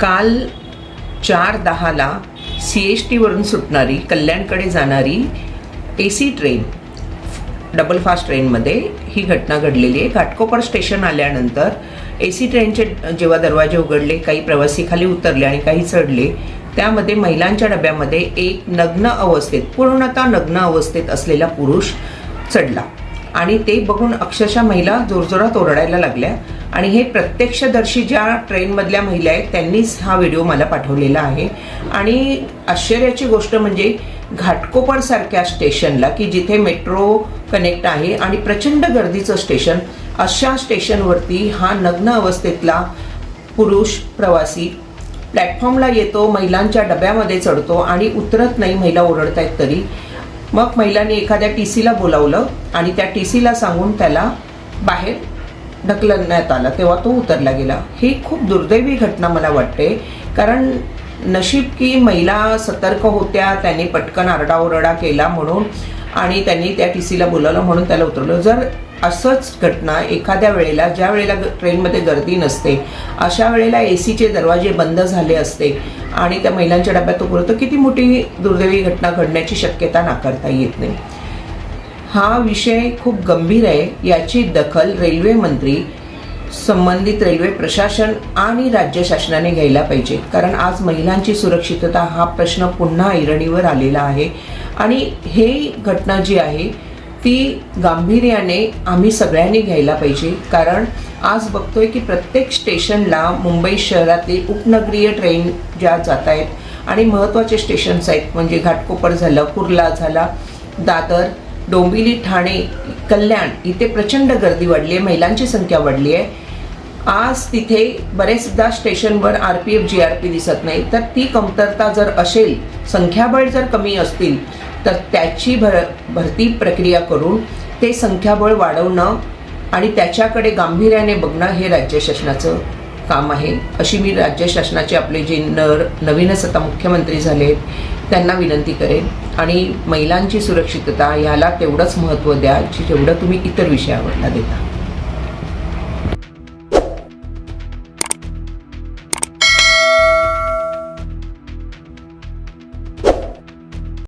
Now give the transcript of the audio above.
काल चार दहाला सी एस टीवरून सुटणारी कल्याणकडे जाणारी A C train double fast ट्रेनमध्ये ही घटना घडलेली आहे. घाटकोपर स्टेशन आल्यानंतर ए सी ट्रेनचे जेव्हा दरवाजे उघडले काही प्रवासी खाली उतरले आणि काही चढले त्यामध्ये महिलांच्या डब्यामध्ये एक नग्न अवस्थेत पूर्णतः नग्न अवस्थेत असलेला पुरुष चढला. आणि ते बघून अक्षरशः महिला जोरजोरात ओरडायला लागल्या. आणि हे प्रत्यक्षदर्शी ज्या ट्रेनमधल्या महिला आहेत त्यांनीच हा व्हिडिओ मला पाठवलेला आहे. आणि आश्चर्याची गोष्ट म्हणजे घाटकोपरसारख्या स्टेशनला की जिथे मेट्रो कनेक्ट आहे आणि प्रचंड गर्दीचं स्टेशन अशा स्टेशनवरती हा नग्न अवस्थेतला पुरुष प्रवासी प्लॅटफॉर्मला येतो महिलांच्या डब्यामध्ये चढतो आणि उतरत नाही महिला ओरडतायत तरी. मग महिलांनी एखाद्या टी सीला बोलावलं आणि त्या टी सीला सांगून त्याला बाहेर ढकलण्यात आलं. तेव्हा तो उतरला गेला. ही खूप दुर्दैवी घटना मला वाटते. कारण नशीब की महिला सतर्क होत्या त्यांनी पटकन आरडाओरडा केला म्हणून आणि त्यांनी त्या टी सीला बोलावलं म्हणून त्याला उतरवलं. जर असंच घटना एखाद्या वेळेला ज्या वेळेला ट्रेनमध्ये गर्दी नसते अशा वेळेला ए सीचे दरवाजे बंद झाले असते आणि त्या महिलांच्या डब्यात उभं तर किती मोठी दुर्दैवी घटना घडण्याची शक्यता नाकारता येत नाही. हा विषय खूप गंभीर आहे याची दखल रेल्वे मंत्री संबंधित रेल्वे प्रशासन आणि राज्य शासनाने घ्यायला पाहिजे. कारण आज महिलांची सुरक्षितता हा प्रश्न पुन्हा ऐरणीवर आलेला आहे. आणि हे घटना जी आहे ती गांभीर्याने आम्ही सगळ्यांनी घ्यायला पाहिजे. कारण आज बघतोय की प्रत्येक स्टेशनला मुंबई शहरातील उपनगरीय ट्रेन ज्या जात आहेत आणि महत्त्वाचे स्टेशन्स आहेत म्हणजे घाटकोपर झालं कुर्ला झाला दादर डोंबिवली ठाणे कल्याण इथे प्रचंड गर्दी वाढली आहे महिलांची संख्या वाढली आहे आज तिथे बरेचदा स्टेशनवर R P F G R P दिसत नाही. तर ती कमतरता जर असेल संख्याबळ जर कमी असतील तर त्याची भर भरती प्रक्रिया करून ते संख्याबळ वाढवणं आणि त्याच्याकडे गांभीर्याने बघणं हे राज्य शासनाचं काम आहे. अशी मी राज्य शासनाचे आपले जे नर नवीनच आता मुख्यमंत्री झाले आहेत त्यांना विनंती करेन. आणि महिलांची सुरक्षितता ह्याला तेवढंच महत्त्व द्या जेवढं तुम्ही इतर विषयावरला देता.